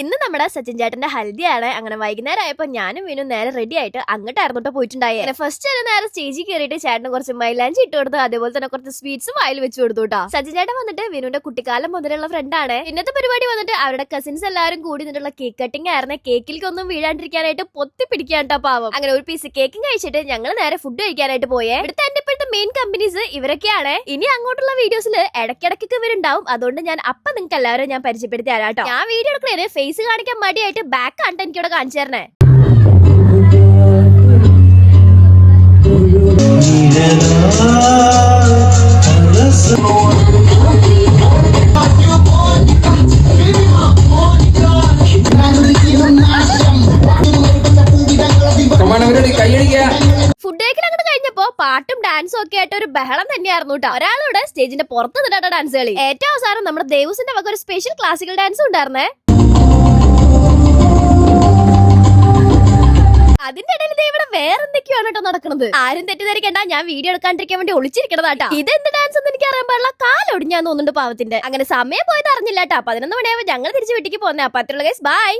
ഇന്ന് നമ്മുടെ സച്ചിൻ ചേട്ടന്റെ ഹൽദിയാണ്. അങ്ങനെ വൈകുന്നേരം ആയപ്പോ ഞാനും വീണു നേരെ റെഡി ആയിട്ട് അങ്ങോട്ടായിരുന്നു കേട്ടോ പോയിട്ടുണ്ടായേ. ഫസ്റ്റ് തന്നെ നേരെ സ്റ്റേജിൽ കയറിയിട്ട് ചേട്ടന് കുറച്ച് മൈലാഞ്ചി ഇട്ട് കൊടുത്തു അതേപോലെ തന്നെ കുറച്ച് സ്വീറ്റ്സും വായിൽ വെച്ച് കൊടുത്തുട്ടാ കേട്ടോ സച്ചിൻ ചേട്ടൻ വന്നിട്ട് വിനുവിന്റെ കുട്ടിക്കാലം മുതലുള്ള ഫ്രണ്ടാണ് ഇന്നത്തെ പരിപാടി വന്നിട്ട് അവരുടെ കസിൻസ് എല്ലാവരും കൂടി നിന്നിട്ടുള്ള കേക്ക് കട്ടിംഗ് ആയിരുന്നു. കേക്കിലേക്കൊന്നും വീഴാണ്ടിരിക്കാനായിട്ട് പൊത്തി പിടിക്കാൻ കേട്ടോ പാവം. അങ്ങനെ ഒരു പീസ് കേക്കും കഴിച്ചിട്ട് ഞങ്ങൾ നേരെ ഫുഡ് കഴിക്കാനായിട്ട് പോയേ. ഇവിടുത്തെ മെയിൻ കമ്പനീസ് ഇവരൊക്കെയാണ്. ഇനി അങ്ങോട്ടുള്ള വീഡിയോസിൽ ഇടയ്ക്കിടയ്ക്കൊക്കെ ഇവരുണ്ടാവും. അതുകൊണ്ട് ഞാൻ അപ്പൊ നിങ്ങൾക്ക് എല്ലാവരും ഞാൻ പരിചയപ്പെടുത്തി തരാം ഞാൻ വീഡിയോ എടുക്കണേ ഫേസ് കാണിക്കാൻ മടിയായിട്ട് ബാക്ക് ആണ് എനിക്കിവിടെ കാണിച്ചു തരണേ. ഫുഡ് കഴിക്കൽ അങ്ങോട്ട് കഴിഞ്ഞപ്പോ പാട്ടും ഡാൻസും ഒക്കെ ആയിട്ട് ഒരു ബഹളം തന്നെയായിരുന്നു കേട്ടോ ഒരാളോട് സ്റ്റേജിന്റെ പുറത്ത് നിന്നിട്ട് ഡാൻസ് കളി. ഏറ്റവും അവസാനം നമ്മുടെ ദേവസിന്റെ വക ഒരു സ്പെഷ്യൽ ക്ലാസിക്കൽ ഡാൻസ് ഉണ്ടായിരുന്നേ. അതിന്റെ ഇടയിൽ ഇവിടെ വേറെ എന്തൊക്കെയാണ് കേട്ടോ നടക്കുന്നത് ആരും തെറ്റിദ്ധരിക്കണ്ട. ഞാൻ വീഡിയോ എടുക്കാണ്ടിരിക്കാൻ വേണ്ടി ഒളിച്ചിരിക്കണതാട്ടാ ഇതെന്ത് ഡാൻസ് എന്ന് എനിക്ക് അറിയാൻ പാടില്ല. കാലൊടിഞ്ഞാന്ന് തോന്നുന്നുണ്ട് പാവത്തിന്റെ. അങ്ങനെ സമയം പോയത് അറിഞ്ഞില്ല കേട്ടോ പതിനൊന്ന് മണിയാവുമ്പോൾ ഞങ്ങൾ തിരിച്ചു വീട്ടിലേക്ക് പോകുന്നേ അപ്പൊ അത്രയുള്ള ഗൈസ് ബൈ